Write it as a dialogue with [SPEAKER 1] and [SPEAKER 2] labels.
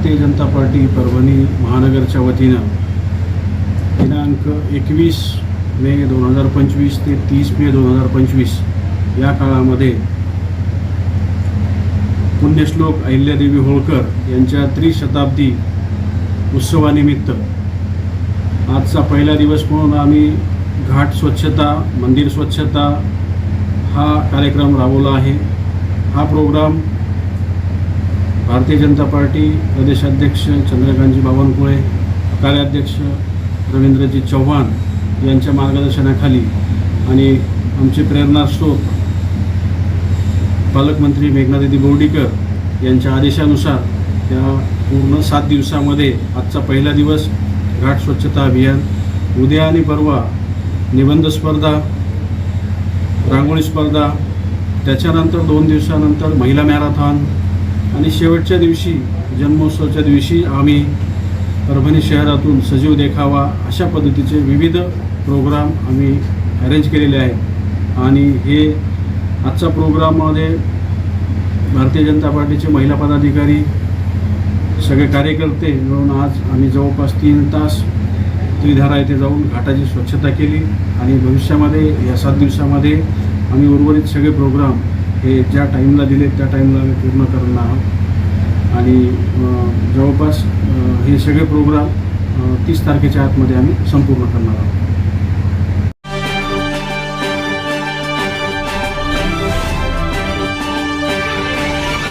[SPEAKER 1] Bharatiya Janata party Parbhani महानगरच्या वतीनं दिनांक एकवीस मे दोन हजार पंचवीस ते तीस मे दोन हजार पंचवीस या काळामध्ये पुण्यश्लोक अहिल्यादेवी होळकर यांच्या त्रिशताब्दी उत्सवानिमित्त आजचा पहिला दिवस म्हणून आम्ही घाट स्वच्छता मंदिर स्वच्छता हा कार्यक्रम राबवला आहे. हा प्रोग्राम भारतीय जनता पार्टी प्रदेशाध्यक्ष चंद्रकांतजी बावनकुळे कार्याध्यक्ष रवींद्रजी चव्हाण यांच्या मार्गदर्शनाखाली आणि आमचे प्रेरणास्रोत पालकमंत्री मेघनादिदी बोर्डीकर यांच्या आदेशानुसार त्या पूर्ण सात दिवसामध्ये आजचा पहिला दिवस घाट स्वच्छता अभियान उद्या आणि परवा निबंध स्पर्धा रांगोळी स्पर्धा त्याच्यानंतर दोन दिवसानंतर महिला मॅरेथॉन आणि शेवटच्या दिवशी जन्मोत्सवाच्या दिवशी आम्ही परभणी शहरातून सजीव देखावा अशा पद्धतीचे विविध प्रोग्राम आम्ही अरेंज केलेले आहेत. आणि हे आजचा प्रोग्राममध्ये भारतीय जनता पार्टीचे महिला पदाधिकारी सगळे कार्यकर्ते मिळून आज आम्ही जवळपास तीन तास त्रिधारा येथे जाऊन घाटाची स्वच्छता केली. आणि भविष्यामध्ये या सात दिवसामध्ये आम्ही उर्वरित सगळे प्रोग्राम हे ज्या टाईमला दिले त्या टाईमला आम्ही पूर्ण करणार आहोत. आणि जवळपास हे सगळे प्रोग्राम तीस तारखेच्या आतमध्ये आम्ही संपूर्ण करणार आहोत.